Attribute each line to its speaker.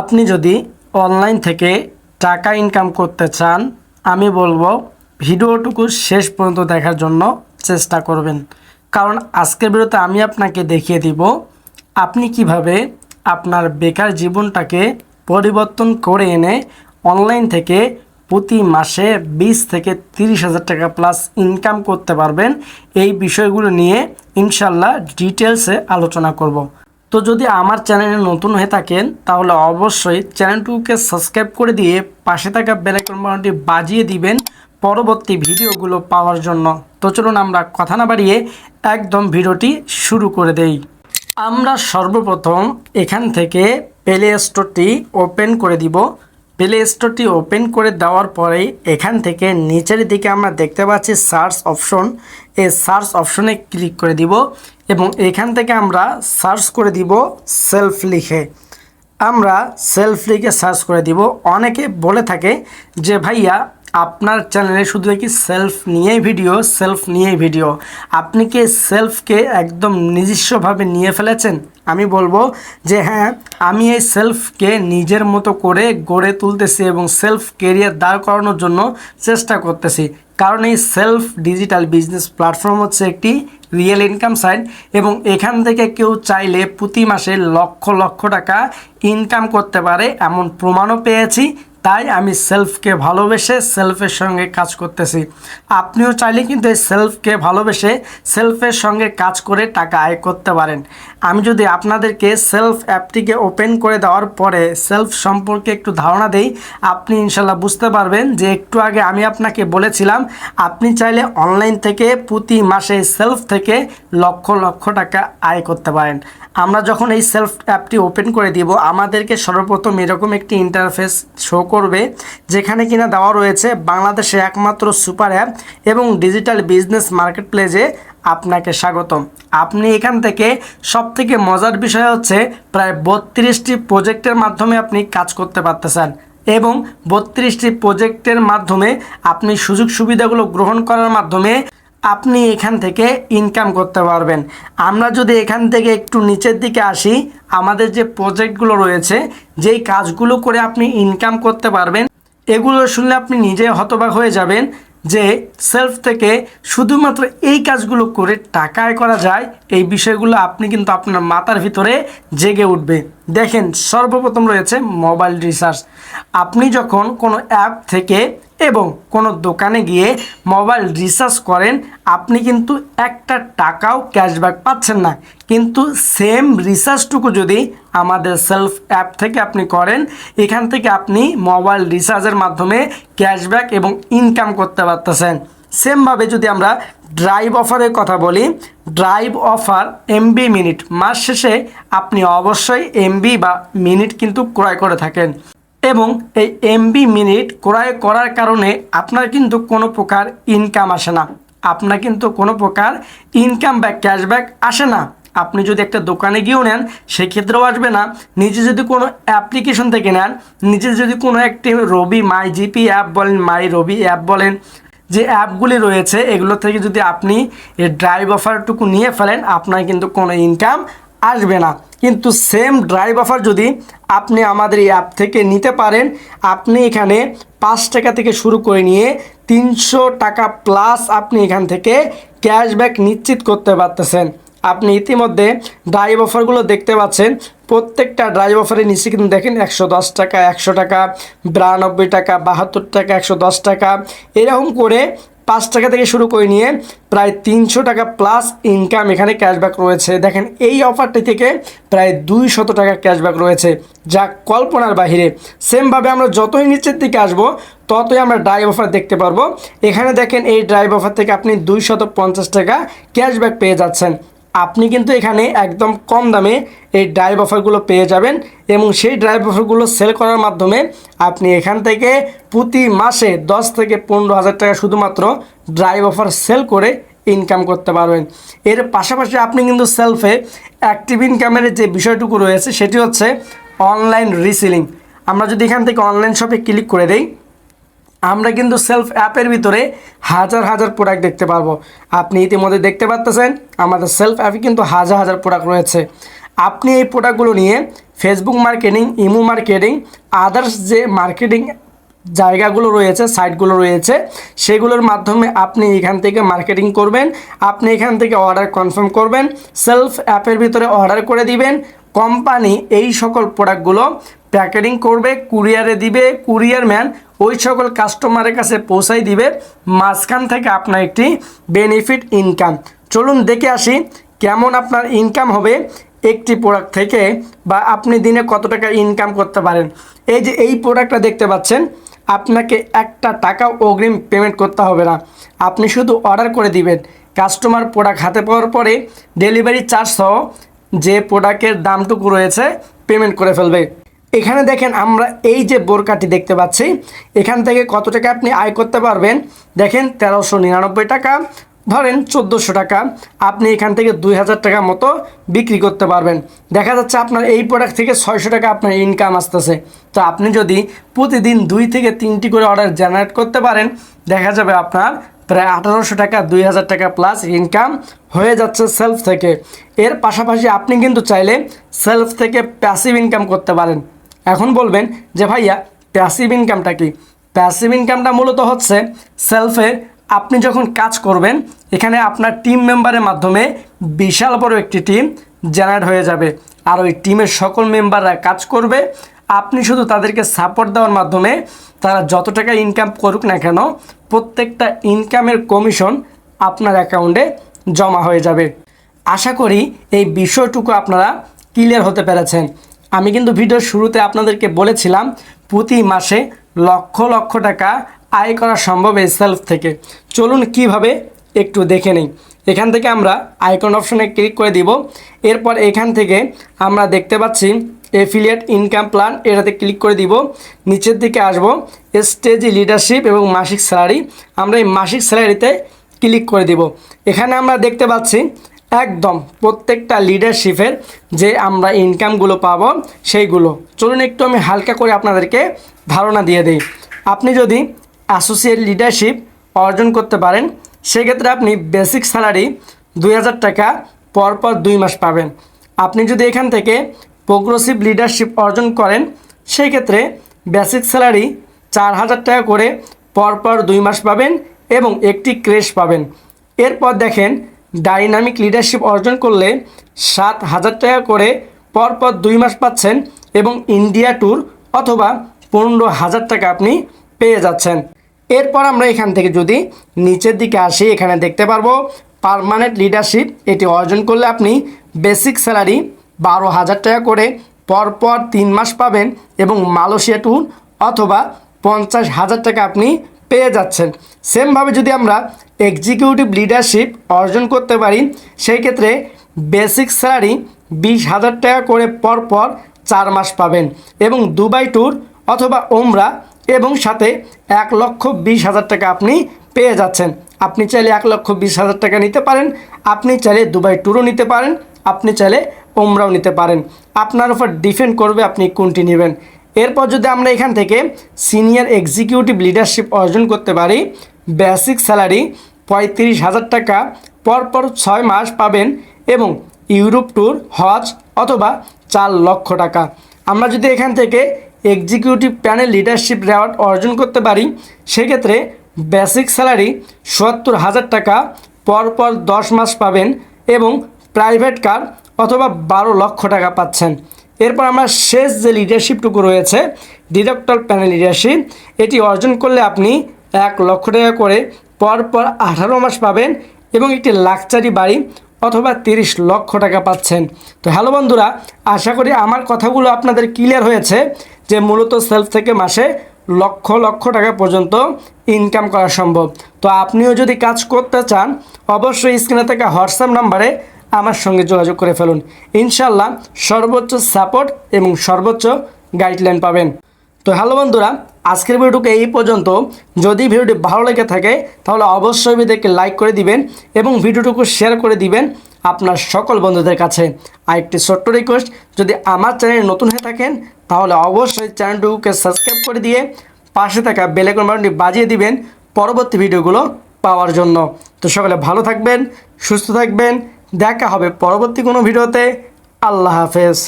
Speaker 1: আপনি যদি অনলাইন থেকে টাকা ইনকাম করতে চান, আমি বলব ভিডিওটুকু শেষ পর্যন্ত দেখার জন্য চেষ্টা করবেন। কারণ আজকের ভিডিওতে আমি আপনাকে দেখিয়ে দিব আপনি কীভাবে আপনার বেকার জীবনটাকে পরিবর্তন করে এনে অনলাইন থেকে প্রতি মাসে বিশ থেকে তিরিশ হাজার টাকা প্লাস ইনকাম করতে পারবেন। এই বিষয়গুলো নিয়ে ইনশাল্লাহ ডিটেলসে আলোচনা করব। তো যদি আমার চ্যানেলে নতুন হয়ে থাকেন, তাহলে অবশ্যই চ্যানেলটুকে সাবস্ক্রাইব করে দিয়ে পাশে থাকা বেলাইকন বাটনটি বাজিয়ে দিবেন পরবর্তী ভিডিওগুলো পাওয়ার জন্য। তো চলুন আমরা কথা না বাড়িয়ে একদম ভিডিওটি শুরু করে দেই। আমরা সর্বপ্রথম এখান থেকে প্লে স্টোরটি ওপেন করে দিব। প্লে স্টোরটি ওপেন করে দেওয়ার পরে এখান থেকে নিচের দিকে আমরা দেখতে পাচ্ছি সার্চ অপশন এই সার্চ অপশনে ক্লিক করে দিব এবং এখান থেকে আমরা সার্চ করে দিব সেলফ লিখে। আমরা সেলফ লিখে সার্চ করে দিব। অনেকে বলে থাকে যে, ভাইয়া আপনার চ্যানেলে শুধু কি সেলফ নিয়েই ভিডিও সেলফ নিয়েই ভিডিও আপনি কি সেলফকে একদম নিজস্বভাবে নিয়ে ফেলেছেন? আমি বলব যে হ্যাঁ আমি এই সেলফকে নিজের মতো করে গড়ে তুলতেছি এবং সেলফ কেরিয়ার দাঁড় করানোর জন্য চেষ্টা করতেছি। কারণ এই সেলফ ডিজিটাল বিজনেস প্ল্যাটফর্ম হচ্ছে একটি রিয়েল ইনকাম সাইট এবং এখান থেকে কেউ চাইলে প্রতি মাসে লক্ষ লক্ষ টাকা ইনকাম করতে পারে। এমন প্রমাণও পেয়েছি তাই আমি সেলফকে ভালোবেসে সেলফের সঙ্গে কাজ করতেছি। আপনিও চাইলে কিন্তু এই সেলফকে ভালোবেসে সেলফের সঙ্গে কাজ করে টাকা আয় করতে পারেন। আমি যদি আপনাদেরকে সেলফ অ্যাপটিকে ওপেন করে দেওয়ার পরে সেলফ সম্পর্কে একটু ধারণা দেই, আপনি ইনশাল্লাহ বুঝতে পারবেন যে একটু আগে আমি আপনাকে বলেছিলাম, আপনি চাইলে অনলাইন থেকে প্রতি মাসে সেলফ থেকে লক্ষ লক্ষ টাকা আয় করতে পারেন। আমরা যখন এই সেলফ অ্যাপটি ওপেন করে দিব, আমাদেরকে সর্বপ্রথম এরকম একটি ইন্টারফেস শো করবে, যেখানে কিনা দেওয়া রয়েছে বাংলাদেশে একমাত্র সুপার অ্যাপ এবং ডিজিটাল বিজনেস মার্কেট প্লেসে আপনাকে স্বাগতম। আপনি এখান থেকে সব থেকে মজার বিষয় হচ্ছে প্রায় বত্রিশটি প্রজেক্টের মাধ্যমে আপনি কাজ করতে পারতেছেন এবং বত্রিশটি প্রজেক্টের মাধ্যমে আপনি সুযোগ সুবিধাগুলো গ্রহণ করার মাধ্যমে আপনি এখান থেকে ইনকাম করতে পারবেন। আমরা যদি এখান থেকে একটু নিচের দিকে আসি, আমাদের যে প্রজেক্টগুলো রয়েছে, যেই কাজগুলো করে আপনি ইনকাম করতে পারবেন, এগুলো শুনলে আপনি নিজে হতবাক হয়ে যাবেন যে সেলফ থেকে শুধুমাত্র এই কাজগুলো করে টাকায় করা যায়, এই বিষয়গুলো আপনি কিন্তু আপনার মাথার ভিতরে জেগে উঠবে। দেখেন, সর্বপ্রথম রয়েছে মোবাইল রিসার্চ আপনি যখন কোনো অ্যাপ থেকে এবং কোনো দোকানে গিয়ে মোবাইল রিচার্জ করেন, আপনি কিন্তু একটা টাকাও ক্যাশব্যাক পাচ্ছেন না। কিন্তু সেম রিচার্জটুকু যদি আমাদের সেলফ অ্যাপ থেকে আপনি করেন, এখান থেকে আপনি মোবাইল রিচার্জের মাধ্যমে ক্যাশব্যাক এবং ইনকাম করতে পারতেছেন। সেমভাবে যদি আমরা ড্রাইভ অফারের কথা বলি, ড্রাইভ অফার এমবি মিনিট, মাস শেষে আপনি অবশ্যই এমবি বা মিনিট কিন্তু ক্রয় করে থাকেন। এবং এই এমবি মিনিট ক্রয় করার কারণে আপনার কিন্তু কোনো প্রকার ইনকাম আসে না। আপনার কিন্তু কোনো প্রকার ইনকাম বা ক্যাশব্যাক আসে না। আপনি যদি একটা দোকানে গিয়েও নেন, সেক্ষেত্রেও আসবে না। নিজে যদি কোনো অ্যাপ্লিকেশন থেকে নেন, নিজে যদি কোনো একটি রবি মাই জিপি অ্যাপ বলেন, মাই রবি অ্যাপ বলেন, যে অ্যাপগুলি রয়েছে, এগুলো থেকে যদি আপনি ড্রাইভ অফারটুকু নিয়ে ফেলেন, আপনার কিন্তু কোনো ইনকাম আসবে না। কিন্তু সেম ড্রাইভ অফার যদি আপনি আমাদের এই অ্যাপ থেকে নিতে পারেন, আপনি এখানে পাঁচ টাকা থেকে শুরু করে নিয়ে তিনশো টাকা প্লাস আপনি এখান থেকে ক্যাশব্যাক নিশ্চিত করতে পারতেছেন। আপনি ইতিমধ্যে ড্রাইভ অফারগুলো দেখতে পাচ্ছেন। প্রত্যেকটা ড্রাইভ অফারের নিচে কিন্তু দেখেন একশো দশ টাকা, একশো টাকা, বিরানব্বই টাকা, বাহাত্তর টাকা, একশো দশ টাকা। এরকম করে পাঁচ টাকা থেকে শুরু করে নিয়ে প্রায় তিনশো টাকা প্লাস ইনকাম এখানে ক্যাশব্যাক রয়েছে। দেখেন, এই অফারটি থেকে প্রায় দুই শত টাকা ক্যাশব্যাক রয়েছে যা কল্পনার বাহিরে। সেমভাবে আমরা যতই নিচের দিকে আসব, ততই আমরা ড্রাইভ অফার দেখতে পারব। এখানে দেখেন, এই ড্রাইভ অফার থেকে আপনি দুই শত পঞ্চাশ টাকা ক্যাশব্যাক পেয়ে যাচ্ছেন। আপনি কিন্তু এখানে একদম কম দামে এই ড্রাইভ অফারগুলো পেয়ে যাবেন এবং সেই ড্রাইভ অফারগুলো সেল করার মাধ্যমে আপনি এখান থেকে প্রতি মাসে দশ থেকে পনেরো হাজার টাকা শুধুমাত্র ড্রাইভ অফার সেল করে ইনকাম করতে পারবেন। এর পাশাপাশি আপনি কিন্তু সেলফে অ্যাক্টিভ ইনকামের যে বিষয়টুকু রয়েছে, সেটি হচ্ছে অনলাইন রিসেলিং আমরা যদি এখান থেকে অনলাইন শপে ক্লিক করে দেই আমরা কিন্তু সেলফ অ্যাপের ভিতরে হাজার হাজার প্রোডাক্ট দেখতে পারব। আপনি ইতিমধ্যে দেখতে পাচ্তেছেন আমাদের সেলফ অ্যাপে কিন্তু হাজার হাজার প্রোডাক্ট রয়েছে। আপনি এই প্রোডাক্টগুলো নিয়ে Facebook marketing Imo marketing others যে মার্কেটিং জায়গাগুলো রয়েছে সাইটগুলো রয়েছে, সেগুলোর মাধ্যমে আপনি এখান থেকে মার্কেটিং করবেন, আপনি এখান থেকে অর্ডার কনফার্ম করবেন সেলফ অ্যাপের ভিতরে অর্ডার করে দিবেন কোম্পানি এই সকল প্রোডাক্টগুলো প্যাকেটিং করবে কুরিয়ারে দিবে কুরিয়ার ম্যান ওই সকল কাস্টমারের কাছে পৌঁছাই দিবে, মাঝখান থেকে আপনার একটি বেনিফিট ইনকাম চলুন দেখে আসি কেমন আপনার ইনকাম হবে একটি প্রোডাক্ট থেকে বা আপনি দিনে কত টাকা ইনকাম করতে পারেন। এই যে এই প্রোডাক্টটা দেখতে পাচ্ছেন, আপনাকে একটা টাকাও অগ্রিম পেমেন্ট করতে হবে না। আপনি শুধু অর্ডার করে দিবেন। কাস্টমার প্রোডাক্ট হাতে পাওয়ার পরে ডেলিভারি চার্জ সহ যে প্রোডাক্টের দামটুকু রয়েছে পেমেন্ট করে ফেলবে। এখানে দেখেন আমরা এই যে বোরকাটি দেখতে পাচ্ছি, এখান থেকে কত টাকা আপনি আয় করতে পারবেন? দেখেন তেরোশো নিরানব্বই টাকা, ধরেন চোদ্দোশো টাকা। আপনি এখান থেকে দুই হাজার টাকা মতো বিক্রি করতে পারবেন। দেখা যাচ্ছে আপনার এই প্রোডাক্ট থেকে ছয়শো টাকা আপনার ইনকাম আসতেছে। তো আপনি যদি প্রতিদিন দুই থেকে তিনটি করে অর্ডার জেনারেট করতে পারেন, দেখা যাবে আপনার প্রায় আঠারোশো টাকা, দুই হাজার টাকা প্লাস ইনকাম হয়ে যাচ্ছে সেলফ থেকে। এর পাশাপাশি আপনি কিন্তু চাইলে সেলফ থেকে প্যাসিভ ইনকাম করতে পারেন। এখন বলবেন যে ভাইয়া প্যাসিভ ইনকামটা কি? প্যাসিভ ইনকামটা মূলত হচ্ছে সেলফে আপনি যখন কাজ করবেন, এখানে আপনার টিম মেম্বারের মাধ্যমে বিশাল বড় একটি টিম জেনারেট হয়ে যাবে। আর ওই টিমের সকল মেম্বাররা কাজ করবে। আপনি শুধু তাদেরকে সাপোর্ট দেওয়ার মাধ্যমে তারা যত টাকা ইনকাম করুক না কেন, প্রত্যেকটা ইনকামের কমিশন আপনার অ্যাকাউন্টে জমা হয়ে যাবে। আশা করি এই বিষয়টুকু আপনারা ক্লিয়ার হতে পেরেছেন। আমি কিন্তু ভিডিওর শুরুতে আপনাদেরকে বলেছিলাম, প্রতি মাসে লক্ষ লক্ষ টাকা আয় করা সম্ভব এই সেলফ থেকে। চলুন কীভাবে একটু দেখে নিই। এখান থেকে আমরা আইকন অপশনে ক্লিক করে দিব। এরপর এখান থেকে আমরা দেখতে পাচ্ছি এফিলিয়েট ইনকাম প্ল্যান এটাতে ক্লিক করে দিব। নিচের দিকে আসব স্টেজি লিডারশিপ এবং মাসিক স্যালারি আমরা এই মাসিক স্যালারিতে ক্লিক করে দিব। এখানে আমরা দেখতে পাচ্ছি একদম প্রত্যেকটা লিডারশিপের যে আমরা ইনকামগুলো পাব, সেইগুলো। চলুন একটু আমি হালকা করে আপনাদেরকে ধারণা দিয়ে দিই। আপনি যদি অ্যাসোসিয়েট লিডারশিপ অর্জন করতে পারেন, সেক্ষেত্রে আপনি বেসিক স্যালারি দুই হাজার টাকা পরপর দুই মাস পাবেন। আপনি যদি এখান থেকে প্রোগ্রেসিভ লিডারশিপ অর্জন করেন সেই ক্ষেত্রে বেসিক স্যালারি চার হাজার টাকা করে পরপর দুই মাস পাবেন এবং একটি ক্রেশ পাবেন। এরপর দেখেন ডাইনামিক লিডারশিপ অর্জন করলে সাত হাজার টাকা করে পরপর দুই মাস পাচ্ছেন এবং ইন্ডিয়া ট্যুর অথবা পনেরো হাজার টাকা আপনি পেয়ে যাচ্ছেন। এরপর আমরা এখান থেকে যদি নিচের দিকে আসি, এখানে দেখতে পারব পারমানেন্ট লিডারশিপ এটি অর্জন করলে আপনি বেসিক স্যালারি বারো হাজার টাকা করে পরপর তিন মাস পাবেন এবং মালয়েশিয়া ট্যুর অথবা পঞ্চাশ হাজার টাকা আপনি পেয়ে যাচ্ছেন। সেমভাবে যদি আমরা এক্সিকিউটিভ লিডারশিপ অর্জন করতে পারি, সেই ক্ষেত্রে বেসিক স্যালারি বিশ হাজার টাকা করে পরপর চার মাস পাবেন এবং দুবাই ট্যুর অথবা ওমরা এবং সাথে এক লক্ষ বিশ হাজার টাকা আপনি পেয়ে যাচ্ছেন। আপনি চাইলে এক লক্ষ বিশ হাজার টাকা নিতে পারেন, আপনি চাইলে দুবাই ট্যুরও নিতে পারেন, আপনি চাইলে ওমরাও নিতে পারেন। আপনার উপর ডিপেন্ড করবে আপনি কোনটি নেবেন। এরপর যদি আমরা এখান থেকে সিনিয়র এক্সিকিউটিভ লিডারশিপ অর্জন করতে পারি বেসিক স্যালারি পঁয়ত্রিশ হাজার টাকা পরপর ছয় মাস পাবেন এবং ইউরোপ ট্যুর, হজ অথবা চার লক্ষ টাকা। আমরা যদি এখান থেকে এক্সিকিউটিভ প্যানেল লিডারশিপ রেওয়ার্ড অর্জন করতে পারি, সেক্ষেত্রে বেসিক স্যালারি সত্তর হাজার টাকা পরপর দশ মাস পাবেন এবং প্রাইভেট কার অথবা বারো লক্ষ টাকা পাচ্ছেন। এরপর আমার শেষ যে লিডারশিপটুকু রয়েছে ডিরেক্টর প্যানেল লিডারশিপ এটি অর্জন করলে আপনি এক লক্ষ টাকা করে পরপর আঠারো মাস পাবেন এবং একটি লাক্সারি বাড়ি অথবা তিরিশ লক্ষ টাকা পাচ্ছেন। তো হ্যালো বন্ধুরা, আশা করি আমার কথাগুলো আপনাদের ক্লিয়ার হয়েছে যে মূলত সেলফ থেকে মাসে লক্ষ লক্ষ টাকা পর্যন্ত ইনকাম করা সম্ভব। তো আপনিও যদি কাজ করতে চান, অবশ্যই স্ক্রিনে থাকা হোয়াটসঅ্যাপ নাম্বারে আমার সঙ্গে যোগাযোগ করে ফেলুন। ইনশাল্লাহ সর্বোচ্চ সাপোর্ট এবং সর্বোচ্চ গাইডলাইন পাবেন। তো হ্যালো বন্ধুরা আজকের ভিডিওটুকু এই পর্যন্ত। যদি ভিডিওটি ভালো লেগে থাকে, তাহলে অবশ্যই ভিডিওকে লাইক করে দিবেন এবং ভিডিওটুকু শেয়ার করে দিবেন আপনার সকল বন্ধুদের কাছে। আর একটি ছোট্ট রিকোয়েস্ট যদি আমার চ্যানেলে নতুন হয়ে থাকেন, তাহলে অবশ্যই চ্যানেলটুকুকে সাবস্ক্রাইব করে দিয়ে পাশে থাকা বেলেকন বাটনটি বাজিয়ে দিবেন পরবর্তী ভিডিওগুলো পাওয়ার জন্য। তো সকলে ভালো থাকবেন, সুস্থ থাকবেন, দেখা হবে পরবর্তী কোনো ভিডিওতে। আল্লাহ হাফেজ।